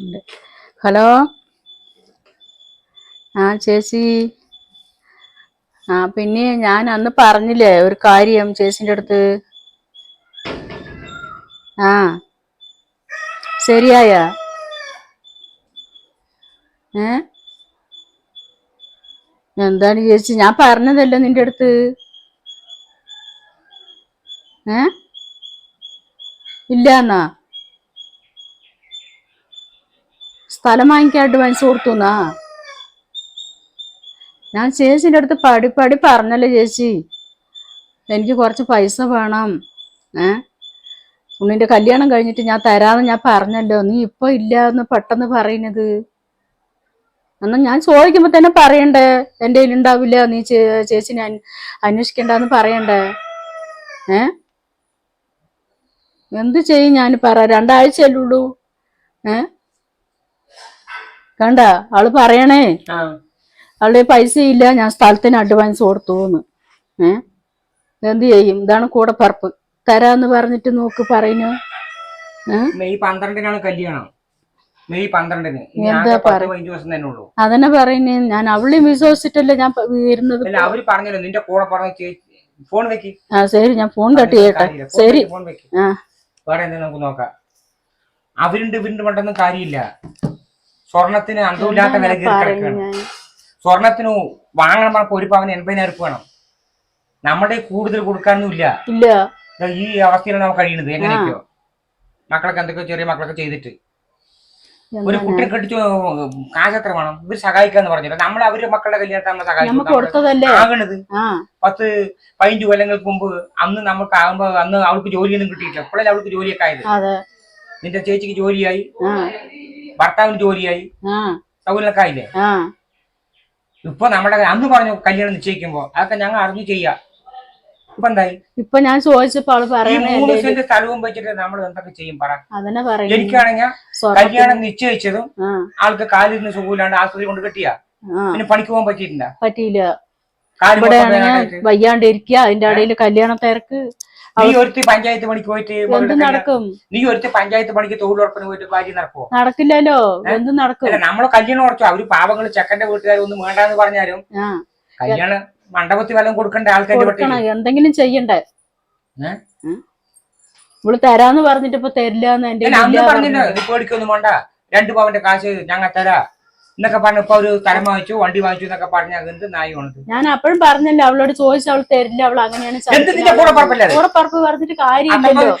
ഉണ്ട്. ഹലോ? ആ ചേച്ചി. ആ പിന്നെ ഞാൻ അന്ന് പറഞ്ഞില്ലേ ഒരു കാര്യം ചേച്ചിന്റെ അടുത്ത്. ആ ശരിയായ. എന്താണ് ചേച്ചി? ഞാൻ പറഞ്ഞതല്ലോ നിന്റെ അടുത്ത്? ഏ? ഇല്ല എന്നാ. സ്ഥലം വാങ്ങിക്കാൻ അഡ്വാൻസ് കൊടുത്തുന്നാ? ഞാൻ ചേച്ചിന്റെ അടുത്ത് പടി പടി പറഞ്ഞല്ലോ ചേച്ചി. എനിക്ക് കുറച്ച് പൈസ വേണം. ഏ? ഉണ്ണിന്റെ കല്യാണം കഴിഞ്ഞിട്ട് ഞാൻ തരാമെന്ന് ഞാൻ പറഞ്ഞല്ലോ. നീ ഇപ്പൊ ഇല്ല എന്ന് പെട്ടെന്ന് പറയുന്നത്. എന്നാൽ ഞാൻ ചോദിക്കുമ്പോൾ തന്നെ പറയണ്ടേ? എന്റെ കയ്യിൽ ഉണ്ടാവില്ല. നീ ചേച്ചി അന്വ- അന്വേഷിക്കണ്ടെന്ന് പറയണ്ടേ? ഏ? എന്ത് ചെയ്യും ഞാൻ പറ രണ്ടാഴ്ചയല്ലേ ഉള്ളൂ. ഏ? കണ്ട? ആൾ പറയണേ. ആളുടെ പൈസ ഇല്ല ഞാൻ സ്ഥലത്തിന് അഡ്വാൻസ് കൊടുത്തുന്ന്. ഏഹ് എന്ത് ചെയ്യും? ഇതാണ് കൂടെ പറപ്പ്. തരാന്ന് പറഞ്ഞിട്ട് നോക്ക് പറയുന്നു. മെയ് പന്ത്രണ്ടിനാണ് കല്യാണം. മെയ് പന്ത്രണ്ടിന്. എന്താ ആകെ പത്ത് പറ- പതിനഞ്ച് ദിവസം തന്നെ ഉള്ളൂ. അതന്നെ പറയുന്നേ. ഞാൻ അവളെയും വിശ്വസിച്ചിട്ടല്ലേ ഞാൻ വരുന്നത്. അവർ പറഞ്ഞല്ലോ നിന്റെ കൂടെ പറഞ്ഞ ഫോൺ വെക്ക്. ആ ശരി ഞാൻ ഫോൺ കട്ട് ചെയ്യട്ടെ. ശരി. ഫോൺ വെക്ക്. ആ. വേറെ എന്തെങ്കിലും നമുക്ക് നോക്കാം. അവരുണ്ട് ഇവരുണ്ട് പണ്ടൊന്നും കാര്യമില്ല. സ്വർണത്തിന് അന്തമില്ലാത്ത വില കിടക്കുകയാണ്. സ്വർണത്തിന് വാങ്ങണം പറഞ്ഞപ്പോ ഒരു പവന് എൺപതിനായിരം ഉറുപ്പ് വേണം. നമ്മുടെ കൂടുതൽ കൊടുക്കാനൊന്നും ഇല്ല. ഇല്ല ദാ ഈ അവസ്ഥയിലാണ് നമുക്ക് കഴിയുന്നത്. എങ്ങനെയൊക്കെയോ. മക്കളൊക്കെ എന്തൊക്കെയോ ചെറിയ മക്കളൊക്കെ ചെയ്തിട്ട്. ഒരു കുട്ടി കെട്ടിച്ചു കാശ് എത്ര വേണം? ഇവർ സഹായിക്കാന്ന് പറഞ്ഞില്ല. നമ്മൾ അവർ മക്കളുടെ കല്യാണത്തെ നമുക്ക് സഹായിക്കും ആകണത്. പത്ത് പതിനഞ്ച് കൊല്ലങ്ങൾക്ക് മുമ്പ് അന്ന് നമുക്ക് ആകുമ്പോ അന്ന് അവൾക്ക് ജോലിയൊന്നും കിട്ടിയിട്ടില്ല. ഇപ്പോഴല്ലേ അവൾക്ക് ജോലിയൊക്കെ ആയത്. നിന്റെ ചേച്ചിക്ക് ജോലിയായി. ഭർത്താവിന് ജോലിയായി. സൗകര്യങ്ങളൊക്കെ സൗകര്യമൊക്കെ ആയില്ലേ ഇപ്പൊ നമ്മുടെ അന്ന് പറഞ്ഞു കല്യാണം നിശ്ചയിക്കുമ്പോ അതൊക്കെ ഞങ്ങൾ അറിഞ്ഞു ചെയ്യാ. ഇപ്പൊ എന്തായി? ഇപ്പൊ ഞാൻ ചോദിച്ചപ്പോ മൂന്ന് സെന്റ് സ്ഥലവും വെച്ചിട്ട് നമ്മൾ എന്തൊക്കെ ചെയ്യും പറ. അതന്നെ എനിക്കാണെങ്കിൽ കല്യാണം നിശ്ചയിച്ചതും ആൾക്ക് കാലിന് സുഖമില്ലാണ്ട് ആശുപത്രി കൊണ്ട് കെട്ടിയാ. പിന്നെ പണിക്ക് പോകാൻ പറ്റിയിട്ടില്ല. പറ്റിയില്ല. വയ്യാണ്ടിരിക്കുക അതിന്റെ ഇടയിൽ കല്യാണ തിരക്ക്. നീ ഒരുത്തി പഞ്ചായത്ത് പണിക്ക് പോയിട്ട് എന്ത് നടക്കും? നീ ഒരുത്തി പഞ്ചായത്ത് പണിക്ക് തൊഴിലുറപ്പിന് പോയിട്ട് ഭാര്യ നടക്കുവോ? നടക്കില്ലല്ലോ. എന്ത് നടക്കും? നമ്മളെ കല്യാണം ഉറച്ചു. അവർ പാവങ്ങൾ ചെക്കന്റെ വീട്ടുകാരൊന്നും വേണ്ടെന്ന് പറഞ്ഞാലും കല്യാണ മണ്ഡപത്തിൽ വല്ലതും കൊടുക്കണ്ട കൊടുക്കണം. എന്തെങ്കിലും ചെയ്യണ്ടേ. ഇവൾ തരാന്ന് പറഞ്ഞിട്ട് ഇപ്പൊ എന്റെ പറഞ്ഞില്ല പറഞ്ഞത്. ഇത് പേടിക്കൊന്നും വേണ്ട. രണ്ടു പവന്റെ കാശ് ഞങ്ങൾ തരാ. എന്നൊക്കെ പറഞ്ഞു ഇപ്പൊ ഒരു സ്ഥലം വാങ്ങിച്ചു വണ്ടി വാങ്ങിച്ചു എന്നൊക്കെ പറഞ്ഞ അങ്ങനത്തെ നായി വണത് ഞാൻ അപ്പോഴും പറഞ്ഞല്ലോ അവളോട് ചോദിച്ചു അവൾ തരില്ല അവൾ അങ്ങനെയാണ് കൂടപ്പറപ്പ് പറഞ്ഞിട്ട് കാര്യമില്ലല്ലോ.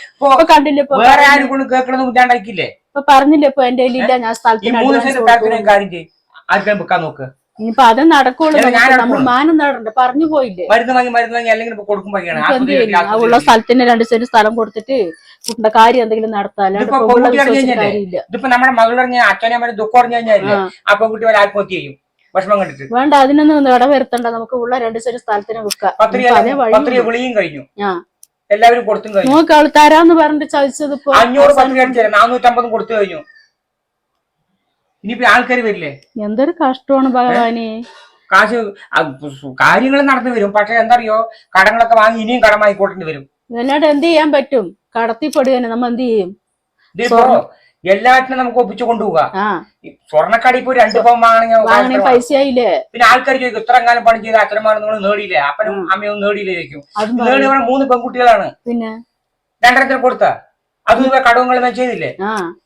കണ്ടില്ല വേറെ ആരും കൊണ്ട് കേൾക്കണമെന്ന് ബുദ്ധിണ്ടാക്കില്ലേ ഇപ്പൊ പറഞ്ഞില്ല ഇപ്പൊ എന്റെ ഇല്ല ഞാൻ സ്ഥലത്ത് ആദ്യം കാര്യം ചെയ്യും. ആർക്കും വെക്കാൻ നോക്ക്? ഇനിയിപ്പൊ അത് നടക്കുള്ളൂ നമ്മൾ നടക്കുള്ളൂ. മാനം നടണ്ട പറഞ്ഞു പോയില്ലേ? മരുന്ന് വാങ്ങി മരുന്ന് വാങ്ങി അല്ലെങ്കിൽ കൊടുക്കും വഴിയാണ് ഇപ്പൊ എന്ത് ചെയ്യും ആ ഉള്ള സ്ഥലത്തിന് രണ്ട് സെന്റ് സ്ഥലം കൊടുത്തിട്ട് കുട്ടിന്റെ കാര്യം എന്തെങ്കിലും നടത്താം ഇതിപ്പോ ഇപ്പൊ ഉള്ള പെൺകുട്ടി അറിഞ്ഞു വിശ്വസിച്ചിട്ട് കഴിഞ്ഞാലേ? കാര്യമില്ല. ഇതിപ്പോ നമ്മുടെ മകൾ അച്ഛനെ ദുഃഖം. കുട്ടി പെൺകുട്ടി വരെ ആത്മഹത്യ ചെയ്യും? കണ്ടിട്ട്. വേണ്ട അതിനൊന്നും ഇട വരുത്തണ്ട. നമുക്ക് ഉള്ള രണ്ട് സെന്റ് സ്ഥലത്തിന് വിൽക്കാം. വിളിയും കഴിഞ്ഞു. ആ. എല്ലാവരും കൊടുത്തും കഴിഞ്ഞു. നമുക്ക് അവൾ തരാന്ന് പറഞ്ഞിട്ട് ചതിച്ചത് ഇപ്പൊ അഞ്ഞൂറ് നാനൂറ്റമ്പതും കൊടുത്തു കഴിഞ്ഞു. ഇനിയിപ്പോ ആൾക്കാർ വരില്ലേ? എന്തൊരു കഷ്ടമാണ് ഭഗവാനെ. കാശ് കാര്യങ്ങൾ നടന്നു വരും. പക്ഷെ എന്തറിയോ? കടങ്ങളൊക്കെ വാങ്ങി ഇനിയും കടം വാങ്ങിക്കൊണ്ടു വരും. ഇതല്ലാണ്ട് എന്ത് ചെയ്യാൻ പറ്റും? കടത്തിപ്പെടുകയാണ് നമ്മ എന്ത് ചെയ്യും? എല്ലാറ്റിനും നമുക്ക് ഒപ്പിച്ചു കൊണ്ടുപോകാം സ്വർണക്കടി ഇപ്പൊ രണ്ട് പവൻ വാങ്ങണമെങ്കിൽ വാങ്ങണേ പൈസ ആയില്ലേ? പിന്നെ ആൾക്കാർ ചോദിക്കും ഇത്രയും കാലം പണി ചെയ്ത അച്ഛനമാരും നിങ്ങൾ നേടിയില്ലേ? അപ്പനും അമ്മയും നേടിയില്ലേ ചോദിക്കും. നേടി മൂന്ന് പെൺകുട്ടികളാണ്. പിന്നെ? രണ്ടരത്തിന് കൊടുത്ത? അതും കടവുകളും ചെയ്തില്ലേ?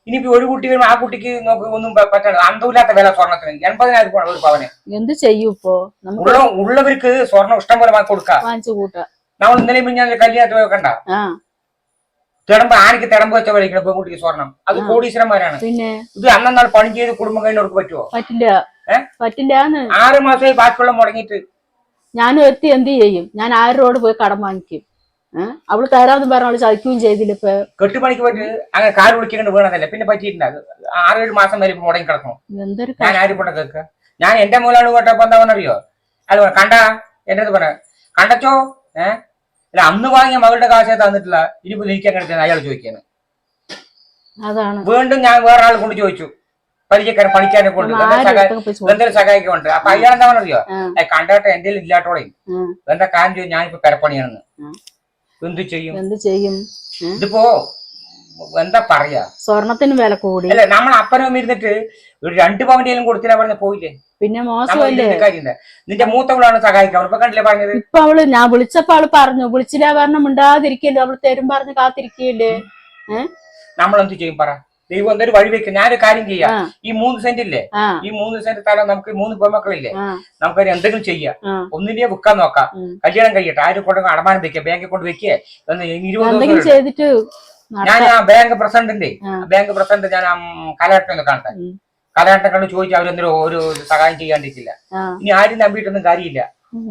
ഇനിയിപ്പോ ഒരു കുട്ടി വരുമ്പോ ആ കുട്ടിക്ക് നോക്ക് ഒന്നും പ- പറ്റാതെ അന്തമില്ലാത്ത വില സ്വർണത്തിന്. എൺപതിനായിരം രൂപ ഒരു പവന്. എന്ത് ചെയ്യും ഇപ്പോ? ഉള്ള ഉള്ളവർക്ക് സ്വർണം ഇഷ്ടം പോലെ കൊടുക്കാം. നമ്മൾ ഇന്നലെ ഞാൻ കല്യാണത്തിൽ വെക്കണ്ട തിടമ്പ് ആനക്ക് തിടമ്പ് വെച്ച വഴിക്കണം പെൺകുട്ടിക്ക് സ്വർണം. അത് കോടീശ്വരന്മാരാണ്. പിന്നെ? ഇത് അന്നാൾ പണി ചെയ്ത് കുടുംബം കഴിഞ്ഞവർക്ക് പറ്റുമോ പറ്റില്ല. പറ്റില്ല ആറ് മാസമായി ബാക്കിയുള്ള മുടങ്ങിട്ട് ഞാനും എത്തി എന്ത് ചെയ്യും? ഞാൻ ആരോട് പോയി കടം വാങ്ങിക്കും. അവൾ തരാന്ന് പറഞ്ഞ അവൾ ചതിക്കുകയും ചെയ്തില്ല ഇപ്പൊ. കെട്ടുപണിക്ക് പറ്റി അങ്ങനെ കാൽ വിളിക്കേണ്ട വീണതല്ലേ? പിന്നെ പറ്റിയിട്ടില്ല. അത് ആറേഴ് മാസം വരെ ഇപ്പൊ മുടങ്ങി കിടക്കണം എന്തൊരു ഞാൻ ആരും കൊണ്ട് കേൾക്കുക ഞാൻ എന്റെ മൂലാണ് പോട്ടപ്പോ എന്താ പറഞ്ഞറിയോ? അത് കണ്ടാ? എന്റെ അടുത്ത് പറ. കണ്ടച്ചോ? ഏഹ് അല്ല അന്ന് വാങ്ങിയ മകളുടെ കാശേ തന്നിട്ടില്ല ഇനിയിപ്പോ എനിക്ക് അങ്ങനെ അയാൾ ചോദിക്കാണ് അതാണ്. വീണ്ടും ഞാൻ വേറെ ആൾ കൊണ്ട് ചോദിച്ചു. പരിചയക്കാരൻ പണിക്കാരനെ കൊണ്ട്. എന്തെങ്കിലും ഉണ്ട്. എന്തെങ്കിലും സഹായിക്കുന്നുണ്ട് അപ്പൊ അയാൾ എന്താ പറഞ്ഞറിയോ. കണ്ടോട്ടെ എന്റെ ഇല്ലാട്ടോടെ ഉം. എന്താ കാര്യം? ചോദിച്ചു ഞാനിപ്പോ പെരപ്പണിയാണെന്ന്. എന്ത് ചെയ്യും? എന്ത് ചെയ്യും? ഇതിപ്പോ എന്താ പറയാ? സ്വർണത്തിന് വില കൂടി. അല്ല നമ്മൾ അപ്പനും ഇരുന്നിട്ട് ഒരു രണ്ട് പവന്റെയും കൊടുത്തില്ല പറഞ്ഞ പോയില്ലേ? പിന്നെ മോശമല്ലേ നിന്റെ മൂത്തവളാണ് അവളിപ്പോ കണ്ടില്ലേ പറഞ്ഞത്? ഇപ്പൊ അവൾ ഞാൻ വിളിച്ചപ്പോ അവൾ പറഞ്ഞു വിളിച്ചില്ല പറഞ്ഞ മിണ്ടാതിരിക്കല്ലോ? അവൾ തരും പറഞ്ഞ് കാത്തിരിക്കല്ലേ? നമ്മൾ എന്ത് ചെയ്യും പറ? ദൈവം എന്തൊരു വഴി വെക്കും. ഞാനൊരു കാര്യം ചെയ്യാം. ആ. ഈ മൂന്ന് സെന്റ് ഇല്ലേ? ആ. ഈ മൂന്ന് സെന്റ് സ്ഥലം നമുക്ക് മൂന്ന് പെൺമക്കളില്ലേ? നമുക്ക് എന്തെങ്കിലും ചെയ്യാം. ആ. ഒന്നിനെ വിൽക്കാൻ നോക്കാം. കല്യാണം കഴിയട്ടെ. ആരും കൊണ്ട് അടമാനം വെക്കുക ബാങ്കിൽ കൊണ്ട് വെക്കേ. ഇരുപത് ചെയ്തിട്ട് ഞാൻ ആ ബാങ്ക് പ്രസിഡന്റിന്റെ ആ. ബാങ്ക് പ്രസിഡന്റ് ഞാൻ കാലഘട്ടം ഒന്ന് കാണട്ടെ. കാലഘട്ടം കണ്ട് ചോദിച്ചാൽ അവരെന്തൊരു ഒരു സഹായം ചെയ്യാണ്ടിരിക്കില്ല. ആ. ഇനി ആരും നമ്പിയിട്ടൊന്നും കാര്യമില്ല.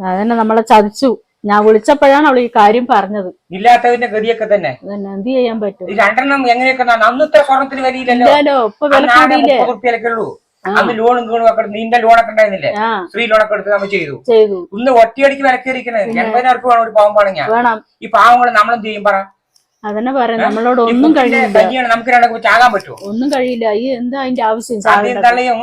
അതന്നെ നമ്മളെ ചതിച്ചു. ഞാൻ വിളിച്ചപ്പോഴാണ് അവൾ ഈ കാര്യം പറഞ്ഞത്. ഇല്ലാത്തതിന്റെ ഗതിയൊക്കെ തന്നെ. അതന്നെ എന്ത് ചെയ്യാൻ പറ്റും? ഈ രണ്ടെണ്ണം എങ്ങനെയൊക്കെ നടന്നു? അന്ന് ഇത്ര സ്വർണത്തിന് വരിയില്ലല്ലോ ഇല്ലാലോ ഇപ്പൊ വില അന്ന് ആകെ കൂടിയില്ലേ? മുപ്പത് റുപ്യയിലൊക്കെ ഉള്ളൂ. അന്ന് ലോണും ഗീണും ഒക്കെ എടുത്ത് നിന്റെ ലോണൊക്കെ ഉണ്ടായിരുന്നില്ലേ? ആ. സ്ത്രീ ലോണൊക്കെ എടുത്ത് നമ്മൾ ചെയ്തു. ചെയ്തു. ഇന്ന് ഒറ്റയടിക്ക് വിലക്കേറിയിരിക്കണേ എൺപതിനായിരം വേണം ഒരു പാവം പണിഞ്ഞാ വേണം. ഈ പാവങ്ങൾ നമ്മളെന്ത് ചെയ്യും പറ? അതന്നെ പറയാം. നമ്മളോട് ഈ ഒന്നും കുട്ടിയുടെ കഴിയില്ല. കഞ്ഞിയാണ്. നമുക്ക് രണ്ടൊക്കെ പറ്റുമോ? ഒന്നും കഴിയില്ല. ഈ എന്താ അതിന്റെ ആവശ്യം? തള്ളയും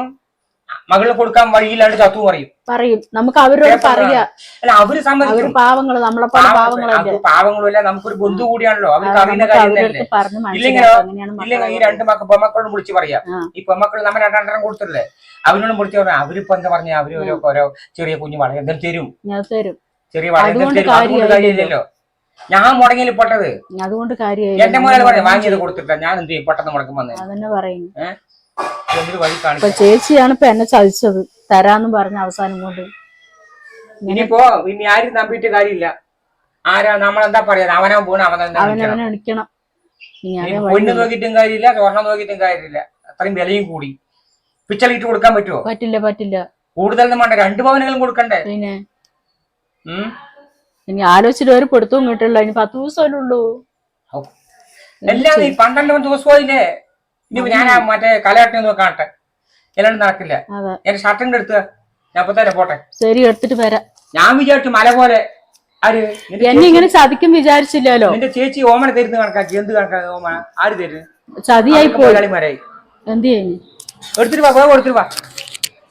മകൾ കൊടുക്കാൻ വഴിയില്ലാണ്ട് ചത്തു പറയും. പറയും. നമുക്ക് അവരോട് പറയാ. അല്ല അവർ സമ്മതിക്കും. പാവങ്ങൾ നമ്മളെ പോലെ പാവങ്ങളല്ലേ? പാവങ്ങളുമല്ല നമുക്കൊരു ബന്ധു കൂടിയാണല്ലോ. അവർക്ക് അറിയുന്ന കാര്യം അങ്ങനെയാണ് ഇല്ലെങ്കിൽ ഈ രണ്ട് മക്കൾ പെമ്മക്കളോട് വിളിച്ച് പറയാം. ഈ പെമ്മക്കൾ നമ്മൾ രണ്ടെണ്ണം കൊടുത്തില്ലേ അവരോടും വിളിച്ച് പറയാം. അവരിപ്പോ എന്താ പറഞ്ഞ? അവർ ഓരോ ഓരോ ചെറിയ കുഞ്ഞു വളരെ എന്തെങ്കിലും തരും. തരും. ചെറിയ വളരെല്ലോ കാര്യമില്ലല്ലോ. ഞാൻ മുടങ്ങിയിൽ പൊട്ടത്? അതുകൊണ്ട് കാര്യം എന്റെ മോനെ പറയാം വാങ്ങിയത് കൊടുത്തിട്ടാ ഞാൻ എന്ത് ചെയ്യും? പെട്ടെന്ന് മുടക്കം വന്നത് അതന്നെ പറയും ഇപ്പൊ ചേച്ചിയാണ് ഇപ്പൊ എന്നെ ചതിച്ചത്. തരാന്ന് പറഞ്ഞ അവസാനം കൊണ്ട്. ഇനിയിപ്പോ ഇനി ആരും നമ്പിട്ട് കാര്യമില്ല. ആരാ നമ്മളെന്താ പറയാ? അവനവൻ പോണ അവനെ അടിക്കണം പൊന്ന് നോക്കിയിട്ടും കാര്യമില്ല സ്വർണം നോക്കിയിട്ടും കാര്യമില്ല. അത്രയും വിലയും കൂടി. പിച്ചളിട്ട് കൊടുക്കാൻ പറ്റുമോ പറ്റില്ല പറ്റില്ല. കൂടുതൽ വേണ്ട രണ്ടു പവനുകളും കൊടുക്കണ്ടേ? പിന്നെ ഇനി ആലോചിച്ചിട്ട് ഒരു പിടുത്തവും കിട്ടില്ല. ഇനി പത്ത് ദിവസമല്ലേ ഉള്ളൂ. എല്ലാ പന്ത്രണ്ട് ദിവസമായില്ലേ ഇനി ഞാൻ ആ മറ്റേ കലയാട്ടം ഒന്ന് കാണട്ടെ. എല്ലാം നടക്കില്ല. എന്റെ ഷർട്ടിന്റെ എടുത്ത് ഞാൻ അപ്പൊ തന്നെ പോട്ടെ. ശരി എടുത്തിട്ട് വരാം. ഞാൻ വിചാരിച്ചു മല പോലെ ആര് എന്നെ ഇങ്ങനെ ചതിക്കും വിചാരിച്ചില്ലല്ലോ. എന്റെ ചേച്ചി ഓമന തരുന്ന കണക്കാക്കി. എന്ത് കണക്കാക്കി ഓമന? ആര് തരുന്നു ചതിയായി പോയി. കളിമാരായി എന്ത് ചെയ്യുന്നു എടുത്തിട്ട് വാ പോയി എടുത്തിട്ട് വാ.